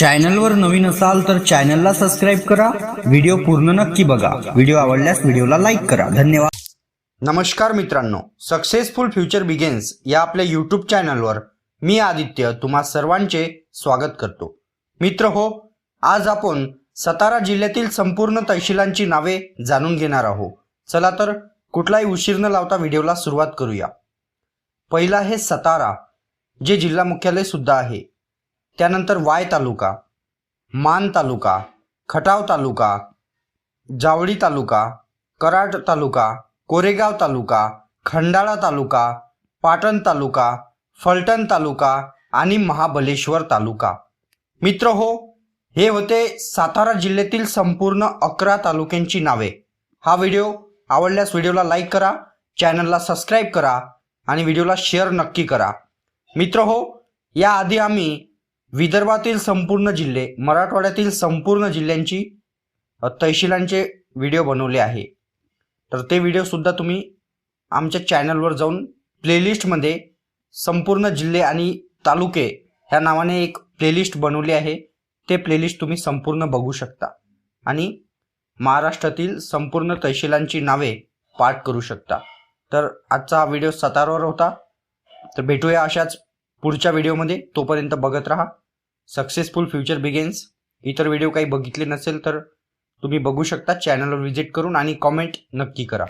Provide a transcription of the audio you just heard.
चॅनलवर नवीन असाल तर चॅनलला सबस्क्राईब करा. व्हिडिओ पूर्ण नक्की बघा. व्हिडिओ आवडल्यास व्हिडिओला लाईक करा. धन्यवाद. नमस्कार मित्रांनो. सक्सेसफुल फ्युचर बिगेन्स या आपल्या यूट्यूब चॅनलवर मी आदित्य तुम्हा सर्वांचे स्वागत करतो. मित्र हो आज आपण सातारा जिल्ह्यातील संपूर्ण तहसीलांची नावे जाणून घेणार आहोत. चला तर कुठलाही उशीर न लावता व्हिडिओला सुरुवात करूया. पहिला आहे सातारा जे जिल्हा मुख्यालय सुद्धा आहे. त्यानंतर वाय तालुका मान तालुका खटाव तालुका जावळी तालुका कराड तालुका कोरेगाव तालुका खंडाळा तालुका पाटण तालुका फलटण तालुका आणि महाबलेश्वर तालुका. मित्र हो हे होते सातारा जिल्ह्यातील संपूर्ण अकरा तालुक्यांची नावे. हा व्हिडिओ आवडल्यास व्हिडिओला लाईक करा चॅनलला सबस्क्राईब करा आणि व्हिडिओला शेअर नक्की करा. मित्र हो याआधी आम्ही विदर्भातील संपूर्ण जिल्हे मराठवाड्यातील संपूर्ण जिल्ह्यांची अ, तहसीलांचे व्हिडिओ बनवले आहे. तर ते व्हिडिओसुद्धा तुम्ही आमच्या चॅनलवर जाऊन प्लेलिस्टमध्ये संपूर्ण जिल्हे आणि तालुके ह्या नावाने एक प्लेलिस्ट बनवली आहे. ते प्लेलिस्ट तुम्ही संपूर्ण बघू शकता आणि महाराष्ट्रातील संपूर्ण तहसीलांची नावे पाठ करू शकता. तर आजचा हा व्हिडिओ सतारवर होता. तर भेटूया अशाच पुढच्या व्हिडिओमध्ये. तोपर्यंत बघत राहा. सक्सेसफुल फ्युचर बिगेन्स इतर व्हिडिओ काही बघितले नसेल तर तुम्ही बघू शकता. चॅनलवर व्हिजिट करून आणि कॉमेंट नक्की करा.